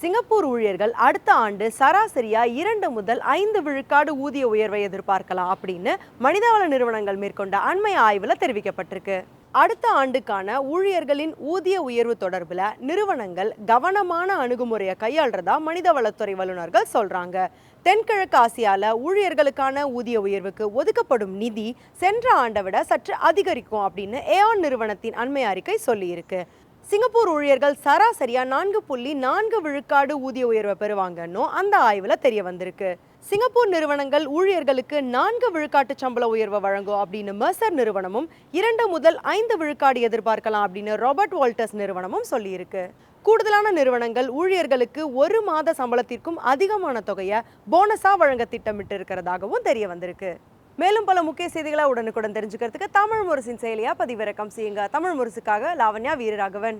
Singapore ஊழியர்கள் அடுத்த ஆண்டு சராசரியாக இரண்டு முதல் ஐந்து விழுக்காடு ஊதிய உயர்வை எதிர்பார்க்கலாம் அப்படின்னு மனிதவள நிறுவனங்கள் மேற்கொண்ட அண்மை ஆய்வில் தெரிவிக்கப்பட்டிருக்கு. அடுத்த ஆண்டுக்கான ஊழியர்களின் ஊதிய உயர்வு தொடர்பில் நிறுவனங்கள் கவனமான அணுகுமுறையை கையாள்றதா மனிதவளத்துறை வல்லுநர்கள் சொல்றாங்க. தென்கிழக்கு ஆசியால ஊழியர்களுக்கான ஊதிய உயர்வுக்கு ஒதுக்கப்படும் நிதி சென்ற ஆண்டை விட சற்று அதிகரிக்கும் அப்படின்னு ஏஆன் நிறுவனத்தின் அண்மை அறிக்கை சொல்லியிருக்கு. சிங்கப்பூர் ஊழியர்கள் சராசரியா நான்கு புள்ளி நான்கு விழுக்காடு ஊதிய உயர்வை பெறுவாங்கன்னு அந்த ஆய்வில் தெரிய வந்திருக்கு. சிங்கப்பூர் நிறுவனங்கள் ஊழியர்களுக்கு நான்கு விழுக்காட்டு சம்பள உயர்வை வழங்கும் அப்படின்னு மெர்சர் நிறுவனமும் இரண்டு முதல் ஐந்து விழுக்காடு எதிர்பார்க்கலாம் அப்படின்னு ராபர்ட் வால்டர்ஸ் நிறுவனமும் சொல்லியிருக்கு. கூடுதலான நிறுவனங்கள் ஊழியர்களுக்கு ஒரு மாத சம்பளத்திற்கும் அதிகமான தொகையை போனஸா வழங்க திட்டமிட்டு இருக்கிறதாகவும் தெரிய வந்திருக்கு. மேலும் பல முக்கிய செய்திகளை உடனுக்குடன் தெரிஞ்சுக்கிறதுக்கு தமிழ் முரசின் செயலியா பதிவிறக்கம் செய்யுங்க. தமிழ் முரசுக்காக லாவண்யா வீரராகவன்.